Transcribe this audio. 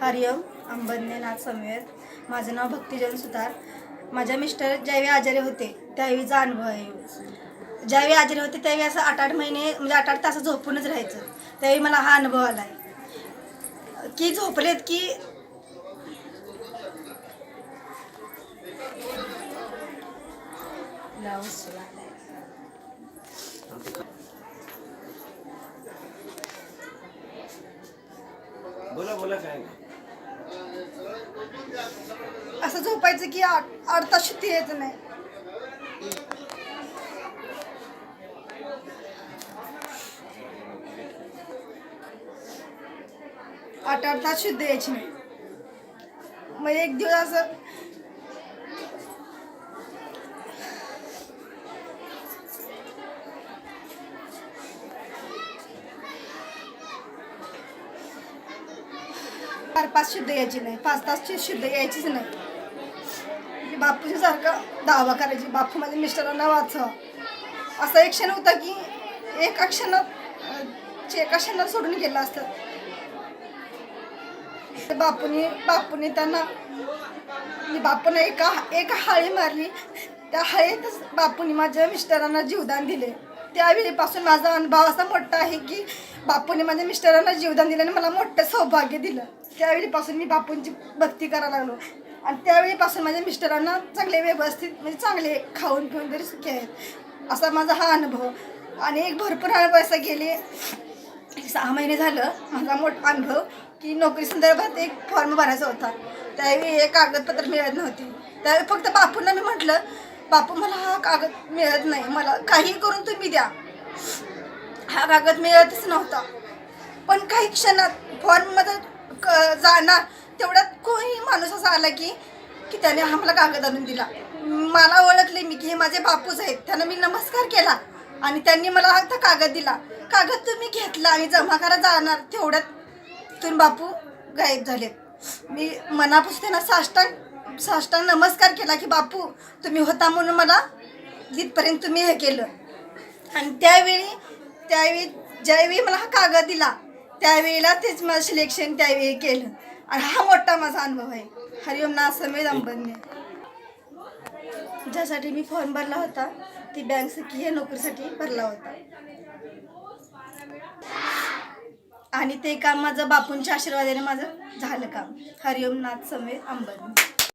हरिओम अंबरनेनाथ समवेत माझं नाव भक्तिजन सुतार. माझ्या मिस्टर ज्यावेळी आजारी होते त्यावेळीचा अनुभव आहे. ज्यावेळी आजारी होते त्यावेळी असं आठ आठ महिने म्हणजे आठ आठ तास झोपूनच राहायचं. त्यावेळी मला हा अनुभव आला आहे की झोपलेत की बोला बोला काय असं झोपायचं की आठ तास शुद्धी यायचं नाही. आठ आठ तास शुद्ध यायची नाही. मग एक दिवस असं चार पाच शुद्ध यायची नाही. पाच तासची शुद्ध यायचीच नाही. म्हणजे बापूच्या सारखं दावा करायची. बापू माझ्या मिस्टरांना वाचवा. असा एक क्षण होता की एका क्षणात एका क्षणात सोडून गेलं असतं. ते बापूनी बापूने त्यांना म्हणजे मी बापूने एका एका हाळी मारली. त्या हाळीतच बापूने माझ्या मिस्टरांना जीवदान दिले. त्यावेळीपासून माझा अनुभव असा मोठा आहे की बापूने माझ्या मिस्टरांना जीवदान दिलं आणि मला मोठं सौभाग्य दिलं. त्यावेळीपासून मी बापूंची भक्ती करायला लागलो. आणि त्यावेळीपासून माझ्या मिस्टरांना चांगले व्यवस्थित म्हणजे चांगले खाऊन पिऊन तरी सुखी आहेत. असा माझा हा अनुभव. आणि एक भरपूर अनुभव असा गेले. सहा महिने झालं. माझा मोठा अनुभव की नोकरी संदर्भात एक फॉर्म भरायचा होता. त्यावेळी एक कागदपत्र मिळत नव्हती. त्यावेळी फक्त बापूंना मी म्हटलं बापू मला हा कागद मिळत नाही. मला काही करून तुम्ही द्या. हा कागद मिळतच नव्हता. पण काही क्षणात फॉर्ममध्ये जाणार. तेवढ्यात कोणी माणूस असा आला की की त्याने हा मला कागद आणून दिला. मला ओळखले मी की हे माझे बापूच आहेत. त्यांना मी नमस्कार केला आणि त्यांनी मला हा कागद दिला. कागद तुम्ही घेतला आणि जमा करा जाणार. तेवढ्यात तुम्ही बापू गायब झालेत. मी मनापासून त्यांना साष्टांग साष्टांग नमस्कार केला की बापू तुम्ही होता म्हणून मला जिथपर्यंत तुम्ही हे केलं. आणि त्यावेळी त्यावेळी ज्यावेळी मला हा कागद दिला त्यावेळेला तेच मला सिलेक्शन त्यावेळी केलं. आणि हा मोठा माझा अनुभव आहे. हरिओम ना समेत अंबन्य ज्यासाठी मी फॉर्म भरला होता ती बँक सखी या नोकरीसाठी भरला होता. आणि ते काम माझं बापूंच्या आशीर्वादाने माझं झालं काम. हरिओम नाथ समेत अंबन्य